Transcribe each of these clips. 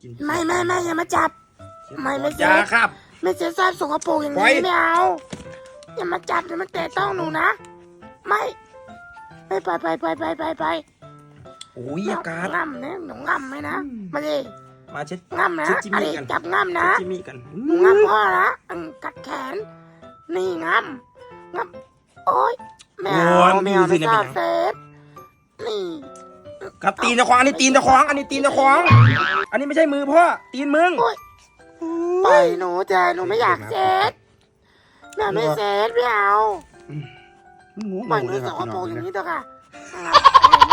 กินไม่ไม่ไม่อย่ามาจับ ไม่ไม่อย่าครับ ไม่เสียทราบสกปรกอย่างปล่อย นี้ไม่เอาอย่ามาจับอย่ามาแตะต้องหนูนะ ไม่ไม่ไปไปไปไปไปไปโอ้ยอากาศง่ำนะหนูง่ำไหมนะมาดิมาเช็ดง่ำนะเช็ดจิมอะไรมี่กันจับง่ำนะ เช็ดจิมมี่กันหนูง่ำพ่อละอังกัดแขน นี่ง่ำง่ำโอ๊ยแมวแมวไม่ทราบเซฟนี่ กับตีนตะควางอันนี้ตีนตะควางอันนี้ตีนตะควางอันนี้ไม่ใช่มือพ่อตีนมึงโอ๊ยปล่อยหนูเถอะหนูไม่อยากเซฟแม่ไม่เซฟไม่เอางูปล่อยหนูเลยสครับกปรกพี่อย่างน้องนี้เถอะค่ะ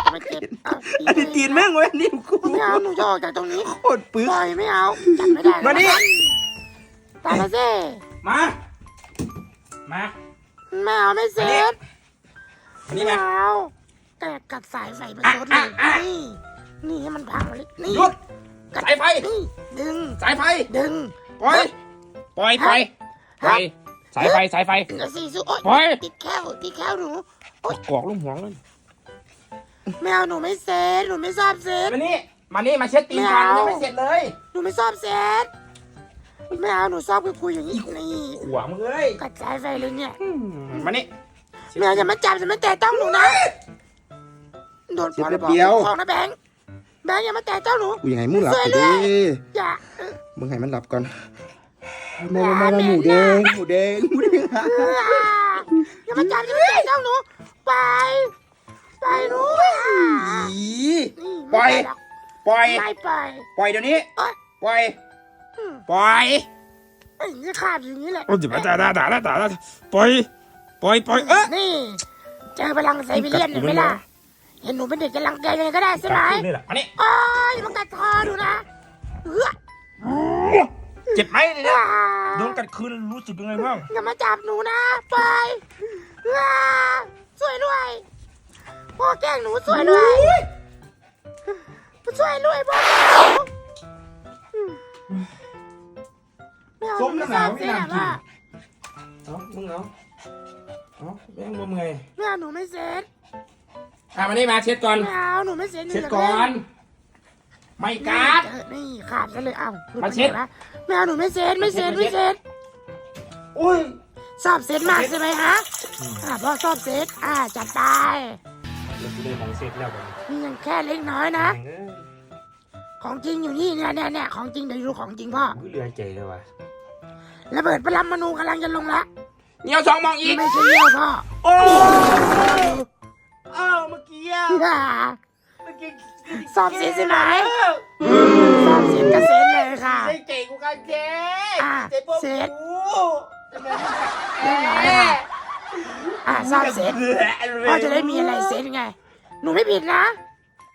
จะมาเจ็บเอาอันนี้ตีนมึงเว้ยนี่กูไม่เอาหนูจะออกจากตรงนี้โคตรปึ๊กปล่อยไม่เอาจับไม่ได้มานี่ตายแล้วสิมามาไม่เอาไม่เซฟอันนี้ไม่มาเอา แต่กัดสายไฟประชดเลยนี่นี่ให้มันพังเลยนี่หยุดกัดสายไฟ นี่ดึง สายไฟ ดึง ปล่อย ปล่อยปล่อยปล่อยสายไฟสายไฟเดี๋ยวสิสู้โอ๊ยปล่อยติดแค้วติดแค้วหนูกอกลูกหัวเลยไม่เอาหนูไม่เซฟหนูไม่ชอบเซฟมานี่มานี่มาเช็ดตีนก่อนไม่เอายัยังไม่เสร็จเลย หนูไม่ชอบเซฟไม่เอาหนูชอบคุยๆอย่างนี้นี่หัวมึงเอ้ยกัดสายไฟเลยเนี่ยอืมมานี่แมวอย่ามาจับอย่ามาแตะต้องหนูนะ โดนเจ็บพอแป๊ระบบอกเดียวของนะแบงค์แบงค์อย่ามาแตะต้องหนูกูยังไงมึงหลับช่วยไปด้ดิวยอย่าเออมึงให้มันหลับก่อนมามามามาหมูแดงหมูแดงหมูแดงเอออย่ามาจับอย่ามาแตะต้องหนูไปไปหนูอะอีนี่ปล่อยไม่ไปหรกปล่อยไม่ไปปล่อยเดี๋ยวนี้ เอ้ยปล่อยอืมปล่อยไอ้นี่ขาดอย่างนี้แหละโอ้ยจะมาด่าด่าด่าด่าด่าด่าปล่อย ปล่อย ปล่อย เอ๊ะนี่เจอพลังไซบีเรียนเห็นไหมล่ะ เห็นหนูเป็นเด็กจะรังแกยังไงก็ได้ใช่ไหมนี่แหละมานี่โอ้ยมันกัดคอดูนะเออเจ็บไหมเนี่ยอ่าโดนกัดคืนรู้สึกยังไงบ้าง อย่ามาจับหนูนะไปอ่าช่วยด้วย พ่อแกล้งหนูช่วยด้วย ช่วยด้วยพ่อแกล้งหนูไม่เอาส้มน้ำหนาวไม่ไม่เอาน่ากินว่าเอามึงเอาเอาแม่งบ่เมื่อยไม่เอาหนูไม่เซ็ต อะมานี่มาเช็ดก่อน ไม่เอาหนูไม่เซ็ตหนูเช็ดยาก่อเล่นไม่การ์ดเออนี่ขาดกันเลยเอ้าหลุมาไปเช็ดไหนวะไม่เอาหนูไม่เซ็ตไม่เซ็ตไม่เซ็ตอุ้ยชอบเซ็ตมากใช่ไหมฮะอ่าพ่อชอบเซ็ตอ่าจัดไปเราจะได้ของเสร็จแล้วกันนี่ยังแค่เล็กน้อยนะ ของจริงอยู่นี่เนี่ยเนี่ยเนี่ยของจริงเดี๋ยวดูของจริงพ่อกูเหลือใจเลยว่ะระเบิดปรมาณูกำลังจะลงละเงี้ยวสองมองอีกไม่ใช่เยี่ยวพ่อโอ้อ้ สอบเสร็จใช่ไหมสอบเสร็จก็เซ็ตเลยค่ะใช่เจ๋งกูกันเจ๊อะเจ๊พวกเสร็จกูทำไมมึงเรียบร้อยค่ะอ่าสอบเสร็จพ่อจะได้มีอะไรเซ็ตไง หนูไม่ผิดนะ